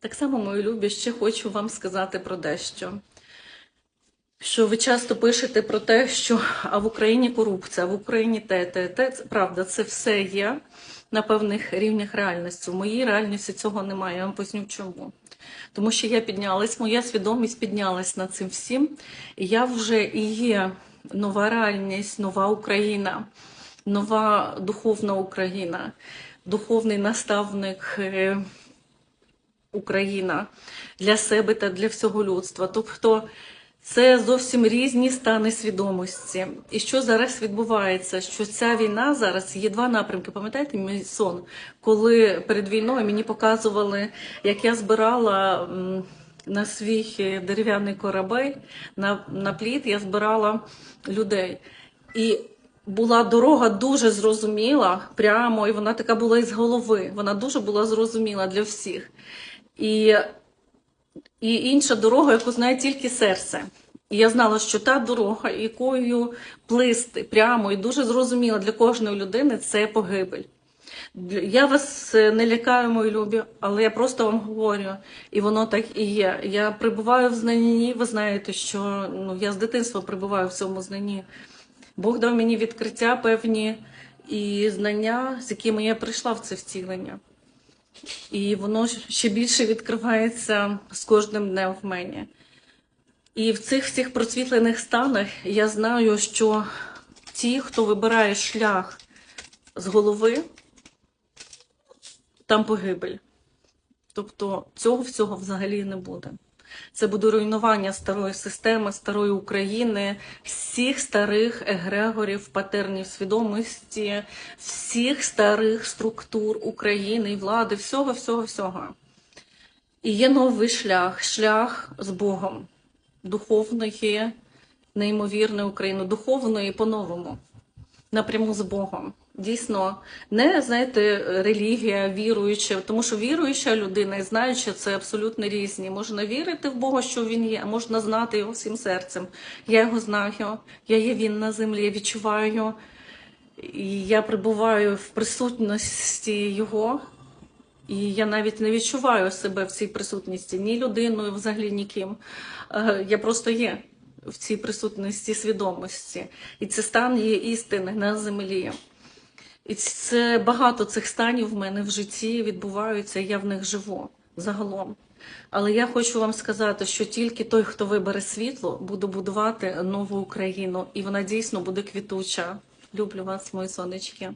Так само, мої любі, ще хочу вам сказати про дещо. Що ви часто пишете про те, що а в Україні корупція, а в Україні те, те, те. Це Правда, це все є на певних рівнях реальності. В моїй реальності цього немає. Я вам поясню чому. Тому що я піднялась, моя свідомість піднялась над цим всім. І я вже і є нова реальність, нова Україна, нова духовна Україна, духовний наставник. Україна для себе та для всього людства. Тобто це зовсім різні стани свідомості. І що зараз відбувається? Що ця війна зараз є два напрямки. Пам'ятаєте мій сон, коли перед війною мені показували, як я збирала на свій дерев'яний корабель, на, на плід я збирала людей. І була дорога дуже зрозуміла, прямо, і вона така була із голови. Вона дуже була зрозуміла для всіх. І, і інша дорога, яку знає тільки серце. І я знала, що та дорога, якою плисти прямо і дуже зрозуміла для кожної людини, це погибель. Я вас е, не лякаю, мої любі, але я просто вам говорю, і воно так і є. Я прибуваю в знанні. Ви знаєте, що ну, я з дитинства прибуваю в цьому знанні. Бог дав мені відкриття певні і знання, з якими я прийшла в це втілення. І воно ще більше відкривається з кожним днем в мені. І в цих всіх просвітлених станах я знаю, що ті, хто вибирає шлях з голови, там погибель. Тобто цього всього взагалі не буде. Це буде руйнування старої системи, старої України, всіх старих егрегорів, патернів свідомості, всіх старих структур України і влади, всього, всього, всього. І є новий шлях, шлях з Богом, духовної, неймовірної України, духовної по-новому, напряму з Богом. Дійсно, не знаєте, релігія, віруюча, тому що віруюча людина і знаюча це абсолютно різні. Можна вірити в Бога, що він є, а можна знати його всім серцем. Я його знаю, я є він на землі, я відчуваю і я прибуваю в присутності його. І я навіть не відчуваю себе в цій присутності ні людиною, взагалі ніким. Е, Я просто є в цій присутності свідомості. І це стан є істини на землі. І це багато цих станів в мене в житті відбуваються, я в них живу загалом. Але я хочу вам сказати, що тільки той, хто вибере світло, буде будувати нову Україну, і вона дійсно буде квітуча. Люблю вас, мої сонечки.